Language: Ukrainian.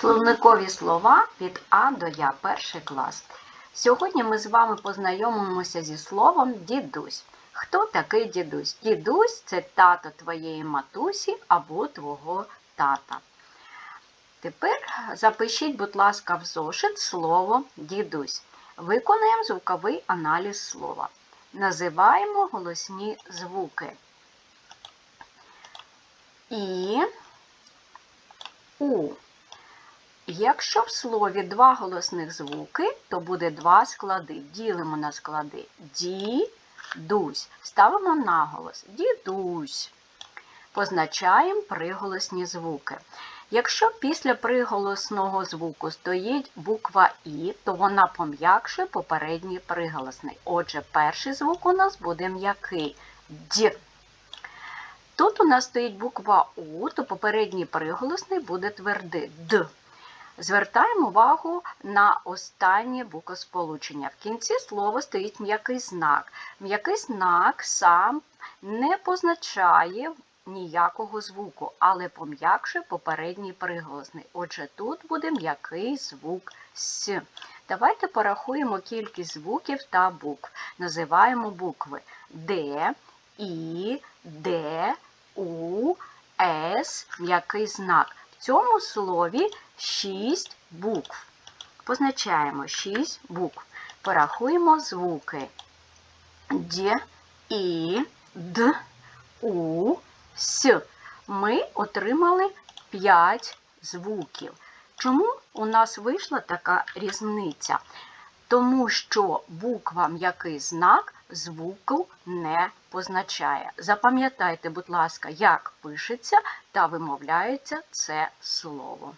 Словникові слова від А до Я, перший клас. Сьогодні ми з вами познайомимося зі словом дідусь. Хто такий дідусь? Дідусь це тато твоєї матусі або твого тата. Тепер запишіть, будь ласка, в зошит слово дідусь. Виконаємо звуковий аналіз слова. Називаємо голосні звуки. І, у. Якщо в слові два голосних звуки, то буде два склади. Ділимо на склади ді, дусь. Ставимо наголос дідусь. Позначаємо приголосні звуки. Якщо після приголосного звуку стоїть буква І, то вона пом'якшує попередній приголосний. Отже, перший звук у нас буде м'який Д. Тут у нас стоїть буква У, то попередній приголосний буде твердий Д. Звертаємо увагу на останнє буквосполучення. В кінці слова стоїть м'який знак. М'який знак сам не позначає ніякого звуку, але пом'якшує попередній приголосний. Отже, тут буде м'який звук С. Давайте порахуємо кількість звуків та букв. Називаємо букви Д, І, Д, У, С, м'який знак. В цьому слові 6 букв. Позначаємо 6 букв. Порахуємо звуки Д, І, Д, У, С. Ми отримали 5 звуків. Чому у нас вийшла така різниця? Тому що буква м'який знак звуку не позначає. Запам'ятайте, будь ласка, як пишеться та вимовляється це слово.